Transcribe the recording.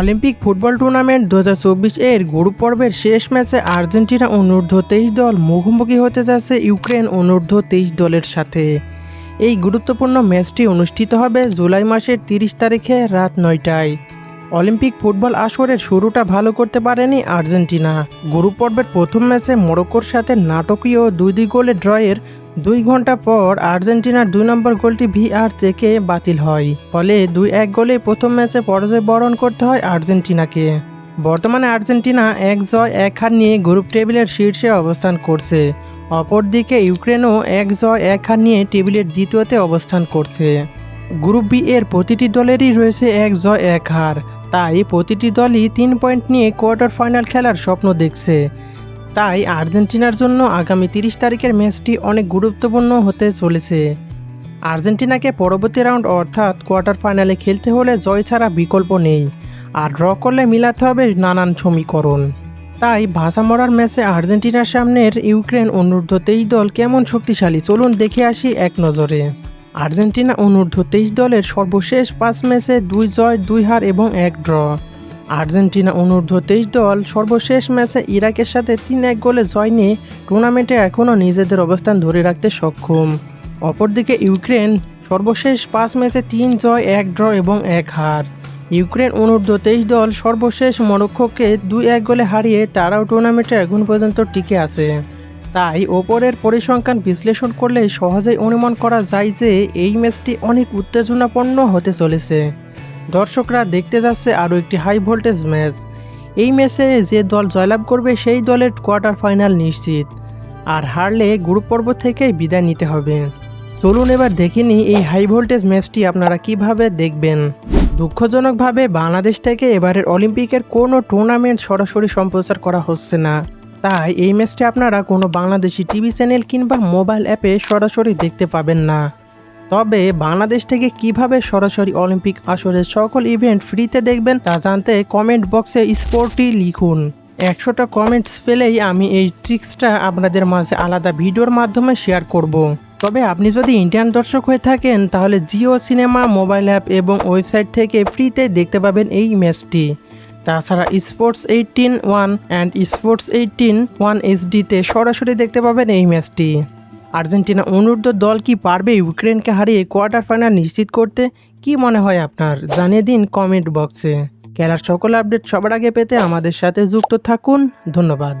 Olympic football tournament দু হাজার চব্বিশ এর গ্রুপ পর্বের শেষ ম্যাচে আর্জেন্টিনা অনূর্ধ্ব তেইশ দল মুখোমুখি হতে যাচ্ছে ইউক্রেন অনূর্ধ্ব তেইশ দলের সাথে। এই গুরুত্বপূর্ণ ম্যাচটি অনুষ্ঠিত হবে জুলাই মাসের তিরিশ তারিখে রাত নয়টায়। অলিম্পিক ফুটবল আসরের শুরুটা ভালো করতে পারেনি আর্জেন্টিনা। গ্রুপ পর্বের প্রথম ম্যাচে মোরক্কোর সাথে নাটকীয় দুই দুই গোলে ড্রয়ের দুই ঘণ্টা পর আর্জেন্টিনার দুই নম্বর গোলটি ভিআর চেকে বাতিল হয়। ফলে দুই এক গোলে প্রথম ম্যাচে পরাজয় বরণ করতে হয় আর্জেন্টিনাকে। বর্তমানে আর্জেন্টিনা এক জয়, এক হার নিয়ে গ্রুপ টেবিলের শীর্ষে অবস্থান করছে। অপরদিকে ইউক্রেনও এক জয়, এক হার নিয়ে টেবিলের দ্বিতীয়তে অবস্থান করছে। গ্রুপ বি এর প্রতিটি দলেরই রয়েছে এক জয়, এক হার। তাই প্রতিটি দলই তিন পয়েন্ট নিয়ে কোয়ার্টার ফাইনাল খেলার স্বপ্ন দেখছে। তাই আর্জেন্টিনার জন্য আগামী তিরিশ তারিখের ম্যাচটি অনেক গুরুত্বপূর্ণ হতে চলেছে। আর্জেন্টিনাকে পরবর্তী রাউন্ড অর্থাৎ কোয়ার্টার ফাইনালে খেলতে হলে জয় ছাড়া বিকল্প নেই আর ড্র করলে মিলাতে হবে নানান সমীকরণ। তাই ভাষা মরার ম্যাচে আর্জেন্টিনার সামনের ইউক্রেন অনূর্ধ্ব তেইশ দল কেমন শক্তিশালী চলুন দেখে আসি এক নজরে। আর্জেন্টিনা অনূর্ধ্ব তেইশ দলের সর্বশেষ পাঁচ ম্যাচে দুই জয়, দুই হার এবং এক ড্র। আর্জেন্টিনা অনূর্ধ্ব তেইশ দল সর্বশেষ ম্যাচে ইরাকের সাথে তিন এক গোলে জয় নিয়ে টুর্নামেন্টে এখনও নিজেদের অবস্থান ধরে রাখতে সক্ষম। অপরদিকে ইউক্রেন সর্বশেষ পাঁচ ম্যাচে তিন জয়, এক ড্র এবং এক হার। ইউক্রেন অনূর্ধ্ব তেইশ দল সর্বশেষ মরক্কোকে দুই এক গোলে হারিয়ে তারাও টুর্নামেন্টে এখন পর্যন্ত টিকে আছে। তাই ওপরের পরিসংখ্যান বিশ্লেষণ করলে সহজেই অনুমান করা যায় যে এই ম্যাচটি অনেক উত্তেজনাপূর্ণ হতে চলেছে। দর্শকরা দেখতে যাচ্ছে আরও একটি হাই ভোল্টেজ ম্যাচ। এই ম্যাচে যে দল জয়লাভ করবে সেই দলের কোয়ার্টার ফাইনাল নিশ্চিত। আর হারলে গ্রুপ পর্ব থেকেই বিদায় নিতে হবে। চলুন এবার দেখিনি এই হাই ভোল্টেজ ম্যাচটি আপনারা কীভাবে দেখবেন। দুঃখজনকভাবে বাংলাদেশ থেকে এবারের অলিম্পিকের কোনো টুর্নামেন্ট সরাসরি সম্প্রচার করা হচ্ছে না। তাই এই ম্যাচটি আপনারা কোনো বাংলাদেশি টিভি চ্যানেল কিংবা মোবাইল অ্যাপে সরাসরি দেখতে পাবেন না। তবে বাংলাদেশ থেকে কীভাবে সরাসরি অলিম্পিক আসরের সকল ইভেন্ট ফ্রিতে দেখবেন তা জানতে কমেন্ট বক্সে স্পোর্টটি লিখুন। একশোটা কমেন্টস পেলেই আমি এই ট্রিক্সটা আপনাদের মাঝে আলাদা ভিডিওর মাধ্যমে শেয়ার করব। তবে আপনি যদি ইন্ডিয়ান দর্শক হয়ে থাকেন, তাহলে জিও সিনেমা, মোবাইল অ্যাপ এবং ওয়েবসাইট থেকে ফ্রিতে দেখতে পাবেন এই ম্যাচটি। তাছাড়া sports eighteen one and sports eighteen one এইচডিতে সরাসরি দেখতে পাবেন এই ম্যাচটি। আর্জেন্টিনা অনূর্ধ্ব দল কি পারবে ইউক্রেনকে হারিয়ে কোয়ার্টার ফাইনাল নিশ্চিত করতে? কি মনে হয় আপনার? জানিয়ে দিন কমেন্ট বক্সে খেলার সকল আপডেট সবার আগে পেতে আমাদের সাথে যুক্ত থাকুন। ধন্যবাদ।